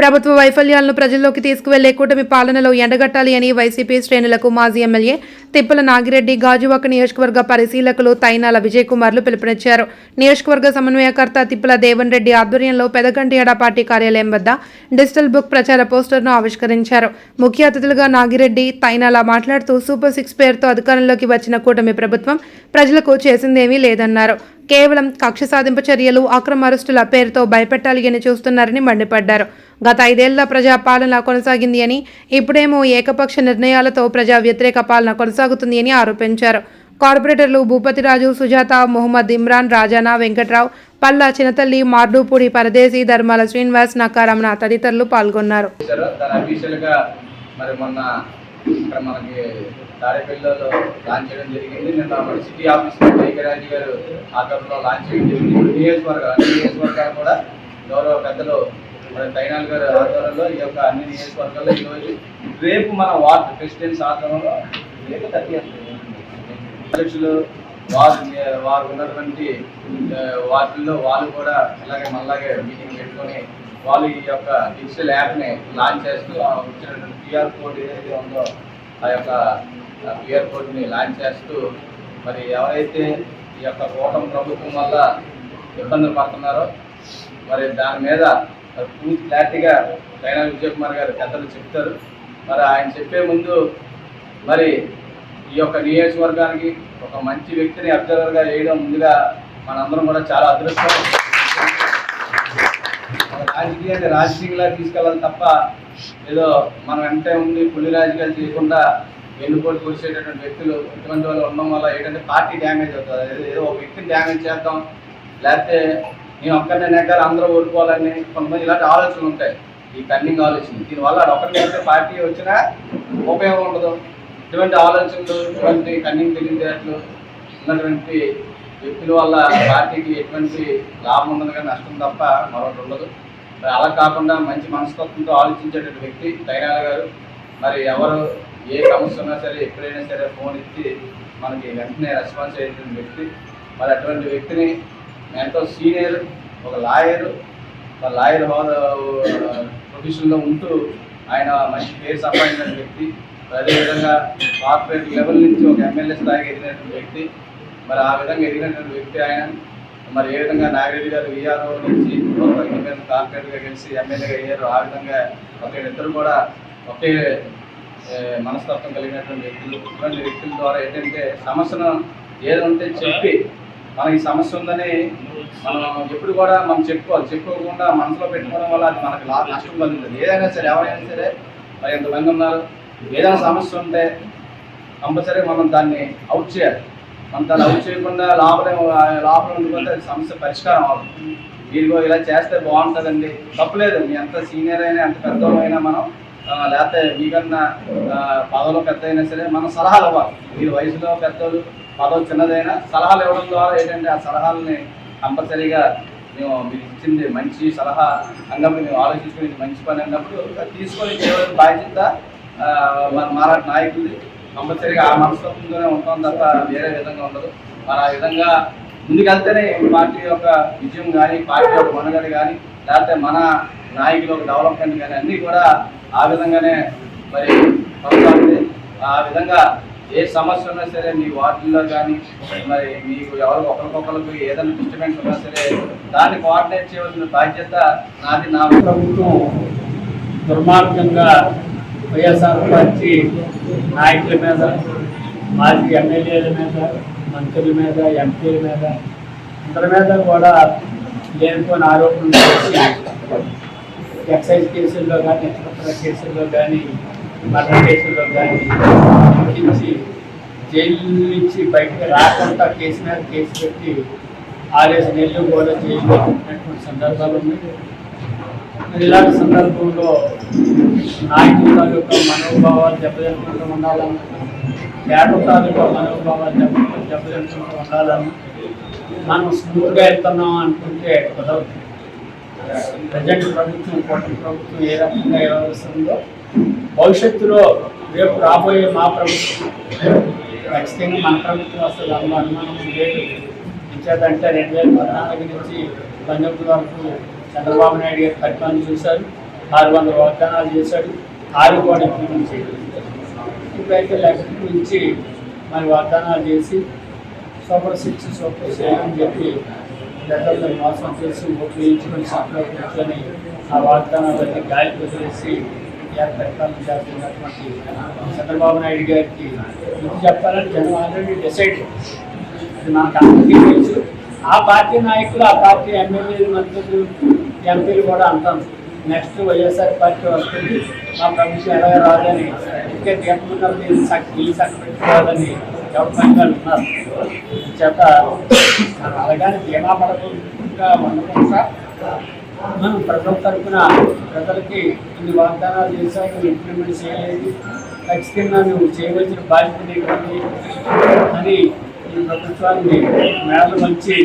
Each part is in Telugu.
ప్రభుత్వ వైఫల్యాలను ప్రజల్లోకి తీసుకువెళ్ళే కూటమి పాలనలో ఎండగట్టాలి అని వైసీపీ శ్రేణులకు మాజీ ఎమ్మెల్యే తిప్పల నాగిరెడ్డి గాజువాక నియోజకవర్గ పరిశీలకులు తైనాల విజయ్ కుమార్లు పిలుపునిచ్చారు. నియోజకవర్గ సమన్వయకర్త తిప్పల దేవన్ రెడ్డి ఆధ్వర్యంలో పెదగంటియాడ పార్టీ కార్యాలయం వద్ద డిజిటల్ బుక్ ప్రచార పోస్టర్ను ఆవిష్కరించారు. ముఖ్య అతిథులుగా నాగిరెడ్డి తైనాల మాట్లాడుతూ సూపర్ సిక్స్ పేరుతో అధికారంలోకి వచ్చిన కూటమి ప్రభుత్వం ప్రజలకు చేసిందేమీ లేదన్నారు. కేవలం కక్ష సాధింపు చర్యలు అక్రమ అరెస్టుల పేరుతో భయపెట్టాలి అని చూస్తున్నారని మండిపడ్డారు. గత ఐదేళ్ళ ప్రజా పాలన కొనసాగింది అని ఇప్పుడేమో ఏకపక్ష నిర్ణయాలతో ప్రజా వ్యతిరేక పాలన కొనసాగుతుంది అని ఆరోపించారు. కార్పొరేటర్లు భూపతిరాజు సుజాత మొహమ్మద్ ఇమ్రాన్ రాజానా వెంకట్రావు పల్లా చినతల్లి మార్డూపూడి పరదేశీ ధర్మాల శ్రీనివాస్ నకారమణ తదితరులు పాల్గొన్నారు. మరి మొన్న ఇక్కడ మనకి తాడేపల్లిలో లాంచ్ చేయడం జరిగింది. నిన్న మన సిటీ ఆఫీస్ గారు లాంచ్ చేయడం జరిగింది. నియోజకవర్గాలు కూడా గౌరవ పెద్దలు మరి తైనాల్ గారు ఆధ్వర్యంలో ఈ యొక్క అన్ని నియోజకవర్గాల్లో ఈరోజు రేపు మన వార్డు ప్రెసిడెంట్స్ ఆధ్వర్యంలో రేపు తగ్గిస్తుంది అధ్యక్షులు వారు వారు ఉన్నటువంటి వాటిల్లో వాళ్ళు కూడా ఇలాగే మనలాగే మీటింగ్ పెట్టుకొని వాళ్ళు ఈ యొక్క డిజిటల్ యాప్ని లాంచ్ చేస్తూ వచ్చినటువంటి క్యూఆర్ కోడ్ ఏదైతే ఉందో ఆ యొక్క క్యూఆర్ కోడ్ని లాంచ్ చేస్తూ మరి ఎవరైతే ఈ యొక్క కూటమి ప్రభుత్వం వల్ల ఇబ్బందులు పడుతున్నారో మరి దాని మీద పూర్తి క్లారిటీగా చైనా విజయ్ కుమార్ గారు పెద్దలు చెప్తారు. మరి ఆయన చెప్పే ముందు మరి ఈ యొక్క నియోజకవర్గానికి ఒక మంచి వ్యక్తిని అబ్జర్వర్గా వేయడం ముందుగా మనందరం కూడా చాలా అదృష్టం. రాజకీయాన్ని రాజకీయంగా తీసుకెళ్ళాలి తప్ప ఏదో మనం వెంటే ఉండి పులి రాజకీయాలు చేయకుండా వెన్నుపోటు కురిసేటటువంటి వ్యక్తులు ఇటువంటి వాళ్ళు ఉండడం వల్ల ఏంటంటే పార్టీ డ్యామేజ్ అవుతుంది. ఏదో- ఏదో ఒక వ్యక్తిని డ్యామేజ్ చేద్దాం లేకపోతే నేను ఒక్కరిని నెగ్గాలి అందరూ ఓడిపోవాలని కొంతమంది ఇలాంటి ఆలోచనలు ఉంటాయి. ఈ కన్నింగ్ ఆలోచన దీనివల్ల అది ఒకటి పార్టీ వచ్చినా ఉపయోగం ఉండదు. ఇటువంటి ఆలోచనలు ఇటువంటి కన్నింగ్ తెలియజేట్లు ఉన్నటువంటి వ్యక్తుల వల్ల పార్టీకి ఎటువంటి లాభం ఉండదు కానీ నష్టం తప్ప మరొకటి ఉండదు. మరి అలా కాకుండా మంచి మనస్తత్వంతో ఆలోచించేటువంటి వ్యక్తి దైనాల గారు. మరి ఎవరు ఏ సమస్య ఉన్నా సరే ఎప్పుడైనా సరే ఫోన్ ఇచ్చి మనకి వెంటనే రెస్పాన్స్ అయ్యేటువంటి వ్యక్తి. మరి అటువంటి వ్యక్తిని ఎంతో సీనియర్ ఒక లాయర్ ఒక లాయర్ హోదా ప్రొఫెషన్లో ఉంటూ ఆయన మంచి పేరు సంపాదించిన వ్యక్తి అదేవిధంగా కార్పొరేట్ లెవెల్ నుంచి ఒక ఎమ్మెల్యే స్థాయికి ఎదిగినటువంటి వ్యక్తి మరి ఆ విధంగా ఎదిగినటువంటి వ్యక్తి ఆయన. మరి ఏ విధంగా నాగిరెడ్డి గారు విఆర్ఓ నుంచి కార్పొరేట్గా కలిసి ఎమ్మెల్యేగా అయ్యారు ఆ విధంగా ఒకరిద్దరు ఇద్దరు కూడా ఒకే మనస్తత్వం కలిగినటువంటి వ్యక్తులు. ఇటువంటి వ్యక్తుల ద్వారా ఏంటంటే సమస్యను ఏదంటే చెప్పి మనకి సమస్య ఉందని మనం ఎప్పుడు కూడా మనం చెప్పుకోవాలి. చెప్పుకోకుండా మనసులో పెట్టుకోవడం వల్ల అది మనకి లా నష్టం కలుగుతుంది ఏదైనా సరే ఎవరైనా సరే మరి ఎంతమంది ఉన్నారు ఏదైనా సమస్య ఉంటే కంపల్సరీ మనం దాన్ని అవుట్ చేయాలి. మనం దాన్ని అవుట్ చేయకుండా లాభం లాభం ఉండిపోతే అది సమస్య పరిష్కారం అవుతుంది మీరు ఇలా చేస్తే బాగుంటుందండి. తప్పలేదు. మీ ఎంత సీనియర్ అయినా ఎంత పెద్దవాళ్ళైనా మనం లేకపోతే మీకన్నా ఆ, పెద్ద అయినా సరే మనం సలహాలు ఇవ్వాలి. మీరు వయసులో పెద్దలు పదవి చిన్నదైనా సలహాలు ఇవ్వడం ద్వారా ఏంటంటే ఆ సలహాలని కంపల్సరీగా మేము మీరు ఇచ్చింది మంచి సలహా అన్నప్పుడు మేము ఆలోచించుకుని మంచి పని అన్నప్పుడు తీసుకొని చేయడం బాధ్యత మన మారాట నాయకుడి కంపల్సరీగా ఆ మనస్తత్వంతోనే ఉంటాం తప్ప వేరే విధంగా ఉండదు. మరి ఆ విధంగా ముందుకెళ్తేనే పార్టీ యొక్క విజయం కానీ పార్టీ యొక్క మనుగడ కానీ లేకపోతే మన నాయకుల డెవలప్మెంట్ కానీ అన్నీ కూడా ఆ విధంగానే మరి కొనసాగుతాయి. ఆ విధంగా ఏ సమస్య ఉన్నా సరే మీ వార్డుల్లో కానీ మరి మీకు ఎవరు ఒకరికొకరికి ఏదైనా డిస్టర్బెన్స్ ఉన్నా సరే దాన్ని కోఆర్డినేట్ చేయవలసిన బాధ్యత నాది నా ప్రభుత్వం దుర్మార్గంగా వైఎస్ఆర్ పార్టీ నాయకుల మీద మాజీ ఎమ్మెల్యేల మీద మంత్రుల మీద ఎంపీల మీద అందరి మీద కూడా లేనిపోయిన ఆరోపణలు చేసి ఎక్సైజ్ కేసుల్లో కానీ ఇతరత్ర కేసుల్లో కానీ మర్డర్ కేసుల్లో కానీ జైలు నుంచి బయటకు రాకుండా కేసు మీద కేసు పెట్టి ఆరేసి నెలలు కూడా జైల్లో పెట్టినటువంటి సందర్భాలు ఉన్నాయి. మరి ఇలాంటి సందర్భంలో నాయకుల తాలూకా మనోభావాలు దెబ్బతింటూ ఉండాలని పేట తాలూకా మనోభావాలు దెబ్బ దెబ్బతింటూ ఉండాలని మనం స్మూత్గా వెళ్తున్నాం అనుకుంటే కుదరదు. ప్రజెంట్ ప్రభుత్వం కోట ప్రభుత్వం ఏ రకంగా వ్యవహరిస్తుందో భవిష్యత్తులో రేపు రాబోయే మా ప్రభుత్వం ఖచ్చితంగా మన ప్రభుత్వం వస్తుంది అన్న అనుమానం లేదు. ఇచ్చేదంటే రెండు వేల పద్నాలుగు నుంచి పంతొమ్మిది వరకు చంద్రబాబు నాయుడు గారి పరిపాలన చూశారు. ఆరు వందల వాగ్దానాలు చేశాడు. ఆరు కూడా ఇంప్లిమెంట్ ఇప్పుడైతే లక్ష నుంచి మరి వాగ్దానాలు చేసి సూపర్ సిక్స్ సూపర్ సెవెన్ అని చెప్పి గతంలో మోసం చేసి ఓట్లు వేయించుకొని సప్లై కూర్చొని ఆ వాగ్దానాలన్నీ గాలికి వదిలేసి ఏర్పెట్టాలని చేస్తున్నటువంటి చంద్రబాబు నాయుడు గారికి గుర్తు చెప్పాలని జనం ఆల్రెడీ డిసైడ్ అది మనకు అందరికీ తెలుసు. ఆ పార్టీ నాయకులు ఆ పార్టీ ఎమ్మెల్యేలు మంత్రులు ఎంపీలు కూడా అంటాం. నెక్స్ట్ వైఎస్ఆర్ పార్టీ వస్తుంది. మా ప్రభుత్వం ఎలా రాదని ఇంకా దీపమున్నది ఇల్లు చక్క పెట్టుకోవాలని గవర్నమెంట్ వాళ్ళు ఉన్నారు. చేత మనం అలాగని ధీమా పడకుండా ఉండకుండా మనం ప్రజల తరఫున ప్రజలకి ఇన్ని వాగ్దానాలు చేశావు నువ్వు ఇంప్లిమెంట్ చేయలేదు. ఖచ్చితంగా నువ్వు చేయవలసిన బాధ్యత నీకు అని ఈ ప్రభుత్వాన్ని మేళ మంచి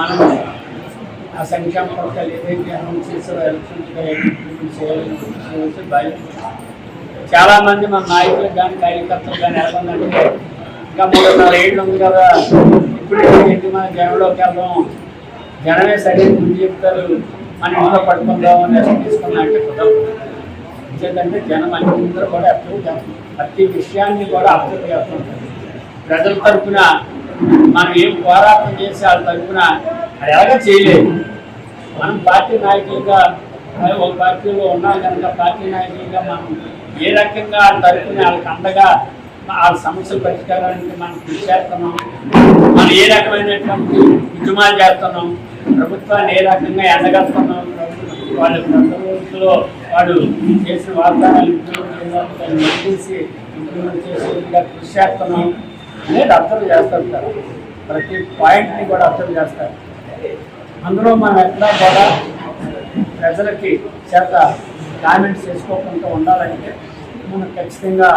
మనం ఆ సంక్షేమ పథకాలు ఏదైతే అనౌన్స్ చేసారో ఎలక్షన్స్గా ఇంప్లిమెంట్ చేయాలని చేయవలసిన బాధ్యత చాలామంది మన నాయకులకు కానీ కార్యకర్తలు కానీ ఎలాగందంటే ఇంకా మూడున్నర ఏళ్ళు ఉంది కదా ఇప్పుడు మన జనంలోకి వెళ్దాం జనమే సరైన ముందు చెప్తారు. మన ఇంట్లో పడుకుందాం అని రెస్ట్ అంటే కుదరదు. ఎందుకంటే జనం అందరూ కూడా అప్రూవ్ ప్రతి విషయాన్ని కూడా అప్రూవ్ చేస్తుంటారు ప్రజల తరపున మనం ఏం పోరాటం చేసి వాళ్ళ తరపున అది ఎలాగ చేయలేదు మనం పార్టీ నాయకులుగా ఒక పార్టీలో ఉన్నాం కనుక పార్టీ నాయకులుగా మనం ఏ రకంగా వాళ్ళ తరఫున వాళ్ళకి అండగా ఆ సమస్యల పరిష్కారానికి మనం కృషి చేస్తున్నాం. మనం ఏ రకమైనటువంటి ఉద్యమాలు చేస్తున్నాం ప్రభుత్వాన్ని ఏ రకంగా ఎండగడుతున్నాం వాళ్ళ ప్రభుత్వంలో వాడు చేసిన వాగ్దానాలు ఇంప్లిమెంట్ చేసి ఇంప్లిమెంట్ చేసేదిగా కృషి చేస్తున్నాం అనేది అర్థం చేస్తుంటారు. ప్రతి పాయింట్ని కూడా అర్థం చేస్తారు. అందులో మనం ఎట్లా కూడా ప్రజలకి చేత కామెంట్స్ చేసుకోకుండా ఉండాలంటే మనం ఖచ్చితంగా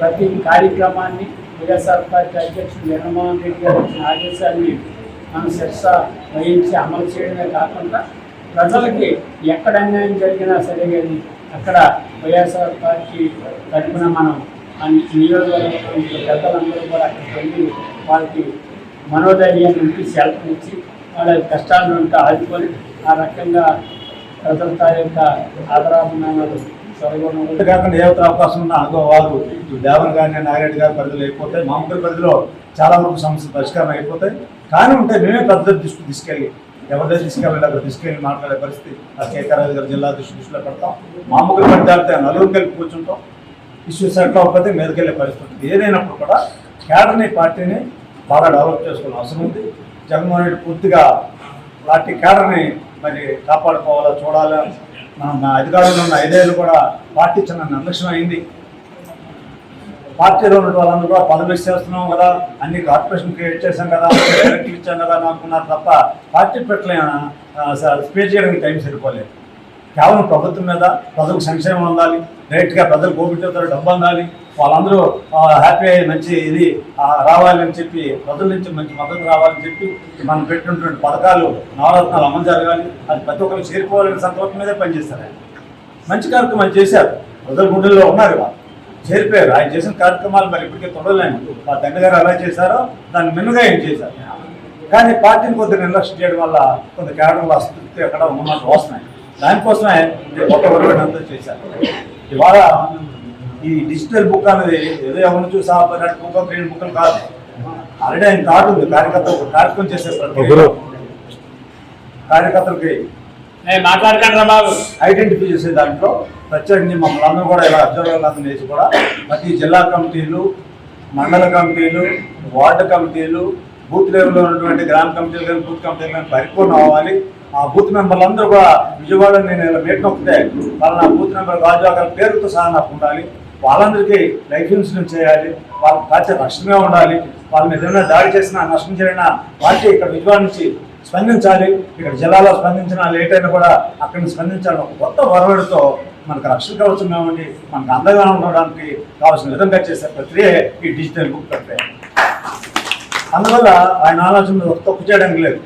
ప్రతి కార్యక్రమాన్ని వైఎస్ఆర్ పార్టీ అధ్యక్షుడు జగన్మోహన్ రెడ్డి గారు ఇచ్చిన ఆదేశాన్ని మనం శిక్ష వహించి అమలు చేయడమే కాకుండా ప్రజలకి ఎక్కడ అన్యాయం జరిగినా సరే కానీ అక్కడ వైఎస్ఆర్ పార్టీ తరఫున మనం నియోజకవర్గం పెద్దలందరూ కూడా అక్కడికి వెళ్ళి వాళ్ళకి మనోధైర్యాన్ని ఉంచి సెల్ఫ్ ఇచ్చి వాళ్ళ కష్టాలను ఉంటే ఆదుకొని ఆ రకంగా ప్రజల యొక్క ఆదరాభిమానాలు కాకుండా ఏ అవకాశం ఉన్నా అదో వాళ్ళు ఇటు దేవన్ గారిని నాగరెడ్డి గారి పరిధిలో అయిపోతాయి మామూలు పరిధిలో చాలా వరకు సమస్యలు పరిష్కారం అయిపోతాయి. కానీ ఉంటే మేమే పెద్ద దృష్టి తీసుకెళ్ళి ఎవరి తీసుకెళ్ళాలి అక్కడ తీసుకెళ్ళి మాట్లాడే పరిస్థితి. ఆ కేకరాజు గారి జిల్లా దృష్టి దృష్టిలో పెడతాం. మామూలు పడితే నలుగురు కలిపి కూర్చుంటాం. ఇష్యూ సెటిల్ అవ్వకపోతే మీదకెళ్ళే పరిస్థితి ఏదైనప్పుడు కూడా కేడర్ని పార్టీని బాగా డెవలప్ చేసుకోవాల్సిన అవసరం ఉంది. జగన్మోహన్ రెడ్డి పూర్తిగా పార్టీ కేడర్ని మరి కాపాడుకోవాలా చూడాలా? నా అధికారంలో ఉన్న ఐదేళ్ళు కూడా పార్టీ చిన్న నిర్లక్ష్యం అయింది. పార్టీలో ఉన్న వాళ్ళందరూ కూడా పదవి చేస్తున్నాం కదా అన్ని కార్పొరేషన్ క్రియేట్ చేశాం కదా డైరెక్ట్ ఇచ్చాం కదా అని అనుకున్నారు తప్ప పార్టీ పెట్టలేన స్పీచ్ చేయడానికి టైం సరిపోలేదు. కేవలం ప్రభుత్వం మీద ప్రజలకు సంక్షేమం ఉండాలి డైరెక్ట్గా ప్రజలు కోపిట్తో డబ్బు అందాలి. వాళ్ళందరూ హ్యాపీ అయ్యి మంచి ఇది రావాలని చెప్పి ప్రజల నుంచి మంచి మద్దతు రావాలని చెప్పి మనం పెట్టినటువంటి పథకాలు నవరత్నాలు అమలు జరగాలి. అది ప్రతి ఒక్కరికి చేరుకోవాలనే సంకల్పం మీదే పనిచేస్తారు. ఆయన మంచి కార్యక్రమాలు చేశారు. ప్రజల గుండెల్లో ఉన్నారు చేరిపోయారు. ఆయన చేసిన కార్యక్రమాలు మరి ఇప్పటికే తొడలేము. ఆ తండ్రి ఎలా చేశారో దాన్ని మిన్నగా ఏం చేశారు. కానీ పార్టీని కొద్దిగా నిర్లక్ష్యం చేయడం వల్ల కొంత కేవలం అసంతృప్తి అక్కడ ఉన్నమాట వస్తున్నాయి. దానికోసమే నేను కొత్త అంతా ఇవాళ ఈ డిజిటల్ బుక్ అనేది ఏదో ఎవరిని చూసి బుక్ గ్రీన్ బుక్లు కాదు. ఆల్రెడీ ఆయన కార్డు ఉంది. కార్యకర్త కార్యక్రమం చేసే ప్రక్రియ కార్యకర్తలకి ఐడెంటిఫై చేసే దాంట్లో ప్రత్యేకంగా మమ్మల్ని అందరూ కూడా ఇలా అబ్జర్వర్లందరూ చేసి కూడా ప్రతి జిల్లా కమిటీలు మండల కమిటీలు వార్డు కమిటీలు బూత్ లెవెల్లో ఉన్నటువంటి గ్రామ కమిటీలు కానీ బూత్ కమిటీలు కానీ పరిపూర్ణం అవ్వాలి. ఆ బూత్ మెంబర్లు అందరూ కూడా విజయవాడ నేను ఇలా మీట్ నొక్కితే వాళ్ళ నా బూత్ మెంబర్ గాజువాక పేరుతో సహా నాకు ఉండాలి. వాళ్ళందరికీ లైఫ్ ఇన్సూరెన్స్ చేయాలి వాళ్ళకి కాచే రక్షణగా ఉండాలి వాళ్ళ మీద ఏదైనా దాడి చేసినా నష్టం జరిగినా పార్టీ ఇక్కడ విజయవాడ నుంచి స్పందించాలి. ఇక్కడ జిల్లాలో స్పందించినా లేట్ అయినా కూడా అక్కడిని స్పందించాలని స్పందించాలి ఒక కొత్త వరవడితో మనకు రక్షణ కవచం ఏమండి మనకు అందంగా ఉండడానికి కావాల్సిన విధంగా చేసే ప్రక్రియ ఈ డిజిటల్ బుక్ ప్రక్రియ. అందువల్ల ఆయన ఆలోచన ఒక తప్పు చేయడానికి లేదు.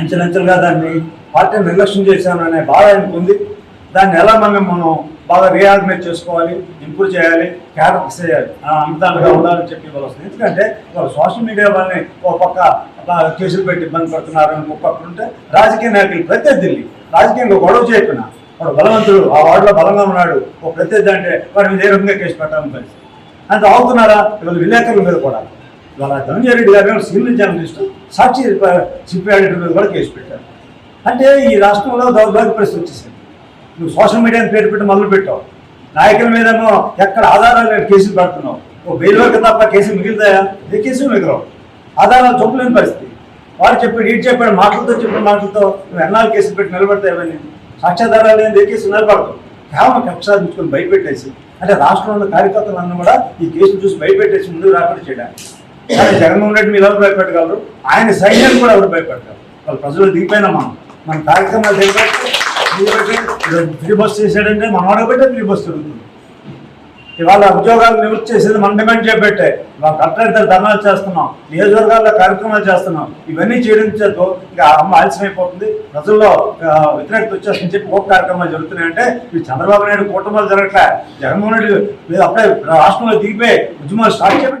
అంచెలంచెలుగా దాన్ని పార్టీని నిర్లక్ష్యం చేశాను అనే బాధ ఆయనకు ఉంది. దాన్ని ఎలా మనం మనం బాగా రీఆర్గనైజ్ చేసుకోవాలి ఇంప్రూవ్ చేయాలి క్యారెక్టర్స్ చేయాలి. అంతాలుగా ఉండాలని చెప్పి ఇవాళ వస్తుంది. ఎందుకంటే ఇవాళ సోషల్ మీడియా వాళ్ళని ఒక పక్క కేసులు పెట్టి ఇబ్బంది పడుతున్నారు అని ఒక పక్క ఉంటే రాజకీయ నాయకులు ప్రత్యర్థుల్ని రాజకీయంగా గొడవ చేయకుండా వాడు బలవంతుడు ఆ వార్డులో బలంగా ఉన్నాడు ఒక ప్రత్యర్థి అంటే వాడి మీద ఏ రకంగా కేసు పెట్టాలని పరిస్థితి. అంత అవుతున్నారా ఇవాళ విలేకరుల మీద కూడా. ఇవాళ ధనంజయ రెడ్డి గారు సీనియర్ జర్నలిస్ట్ సాక్షి సిపిఐడి మీద కూడా కేసు పెట్టారు. అంటే ఈ రాష్ట్రంలో దౌర్భాగ్య పరిస్థితి వచ్చేసింది. నువ్వు సోషల్ మీడియాని పేరు పెట్టి మొదలు పెట్టావు. నాయకుల మీదేమో ఎక్కడ ఆధారాలు లేని కేసులు పెడుతున్నావు. ఓ బెయిల్ వరకు తప్ప కేసు మిగిలిదాయా ఏ కేసు మిగలవు? ఆధారాలు చూపలేని పరిస్థితి. వాడు చెప్పాడు ఇటు చెప్పాడు మాటలతో చెప్పిన మాటలతో నువ్వు ఎన్నాళ్ళు కేసులు పెట్టి నిలబడతాయి సాక్ష్యాధారాలు లేని ఏ కేసు నిలబడతావు కేవలం కక్ష సాధించుకొని భయపెట్టేసి అంటే రాష్ట్రంలో కార్యకర్తలందరూ కూడా ఈ కేసును చూసి భయపెట్టేసి ముందుకు రాకుండా చేయడానికి. కానీ జగన్మోహన్ రెడ్డి మీరు ఎవరు భయపెట్టగలరు? ఆయన సైన్యాన్ని కూడా ఎవరు భయపెట్టగలరు? వాళ్ళు ప్రజలు దిగిపోయినా మనం. మన కార్యక్రమాలు దిగబెట్టి ఫ్రీ బస్ చేశాడంటే మనం పెట్టే ఫ్రీ బస్ జరుగుతుంది ఇవాళ ఉద్యోగాలు నివృత్తి చేసేది మనం డిమాండ్ చేపట్టే. ఇవాళ కలెక్టర్ ధర్నాలు చేస్తున్నాం నియోజకవర్గాల్లో కార్యక్రమాలు చేస్తున్నాం. ఇవన్నీ చేయడం చేత ఇక అమ్మ ఆలస్యం అయిపోతుంది ప్రజల్లో వ్యతిరేకత వచ్చేస్తుందని చెప్పి ఒక కార్యక్రమాలు జరుగుతున్నాయంటే ఇవి చంద్రబాబు నాయుడు కూటమిలు జరగట్లే. జగన్మోహన్ రెడ్డి అప్పుడే రాష్ట్రంలో దిగిపోయి ఉద్యమాలు స్టార్ట్ చేయబట్టి